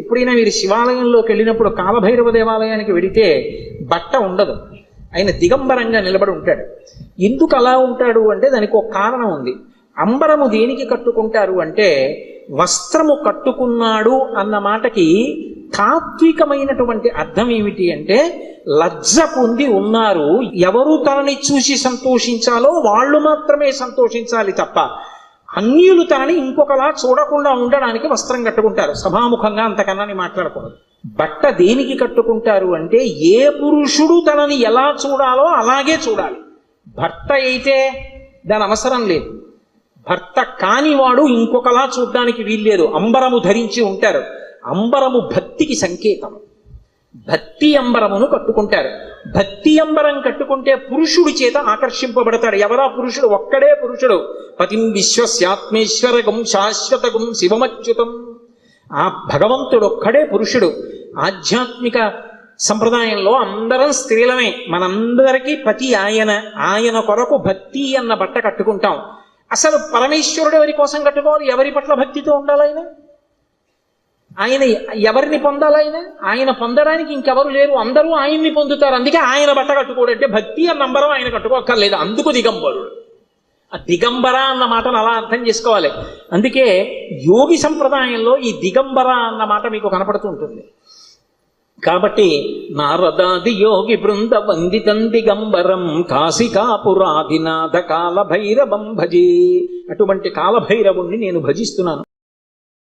ఎప్పుడైనా మీరు శివాలయంలోకి వెళ్ళినప్పుడు కాలభైరవ దేవాలయానికి వెడితే బట్ట ఉండదు. ఆయన దిగంబరంగా నిలబడి ఉంటాడు. ఎందుకు అలా ఉంటాడు అంటే దానికి ఒక కారణం ఉంది. అంబరము దేనికి కట్టుకుంటారు అంటే వస్త్రము కట్టుకున్నాడు అన్న మాటకి తాత్వికమైనటువంటి అర్థం ఏమిటి అంటే లజ్జ పొంది ఉన్నారు. ఎవరు తనని చూసి సంతోషించాలో వాళ్ళు మాత్రమే సంతోషించాలి తప్ప అన్యులు తనని ఇంకొకలా చూడకుండా ఉండడానికి వస్త్రం కట్టుకుంటారు. సభాముఖంగా అంతకన్నా మాట్లాడకూడదు. బట్ట దేనికి కట్టుకుంటారు అంటే ఏ పురుషుడు తనని ఎలా చూడాలో అలాగే చూడాలి. భర్త అయితే దాని అవసరం లేదు. భర్త కానివాడు ఇంకొకలా చూడడానికి వీల్లేదు. అంబరము ధరించి ఉంటారు. అంబరము భక్తికి సంకేతం. భక్తి అంబరమును కట్టుకుంటారు. భక్తి అంబరం కట్టుకుంటే పురుషుడి చేత ఆకర్షింపబడతాడు. ఎవరా పురుషుడు? ఒక్కడే పురుషుడు. పతిం విశ్వస్యాత్మేశ్వరగం శాశ్వతగం శివమచ్యుతం. ఆ భగవంతుడు ఒక్కడే పురుషుడు. ఆధ్యాత్మిక సంప్రదాయంలో అందరం స్త్రీలమే. మనందరికీ పతి ఆయన. ఆయన కొరకు భక్తి అన్న బట్ట కట్టుకుంటాం. అసలు పరమేశ్వరుడు ఎవరి కోసం కట్టుకోవాలి? ఎవరి పట్ల భక్తితో ఉండాలి ఆయన? ఆయన ఎవరిని పొందాలి ఆయన? ఆయన పొందడానికి ఇంకెవరు లేరు. అందరూ ఆయన్ని పొందుతారు. అందుకే ఆయన బట్ట కట్టుకోడంటే భక్తి అన్న నంబరం ఆయన కట్టుకోక్కర్లేదు. అందుకు దిగంబరుడు. ఆ దిగంబర అన్న మాటను అలా అర్థం చేసుకోవాలి. అందుకే యోగి సంప్రదాయంలో ఈ దిగంబర అన్న మాట మీకు కనపడుతూ ఉంటుంది. కాబట్టి నారదాది యోగి బృంద వందితం దిగంబరం కాశికాపురాధినాథ కాలభైరవం భజే. అటువంటి కాలభైరవుణ్ణి నేను భజిస్తున్నాను.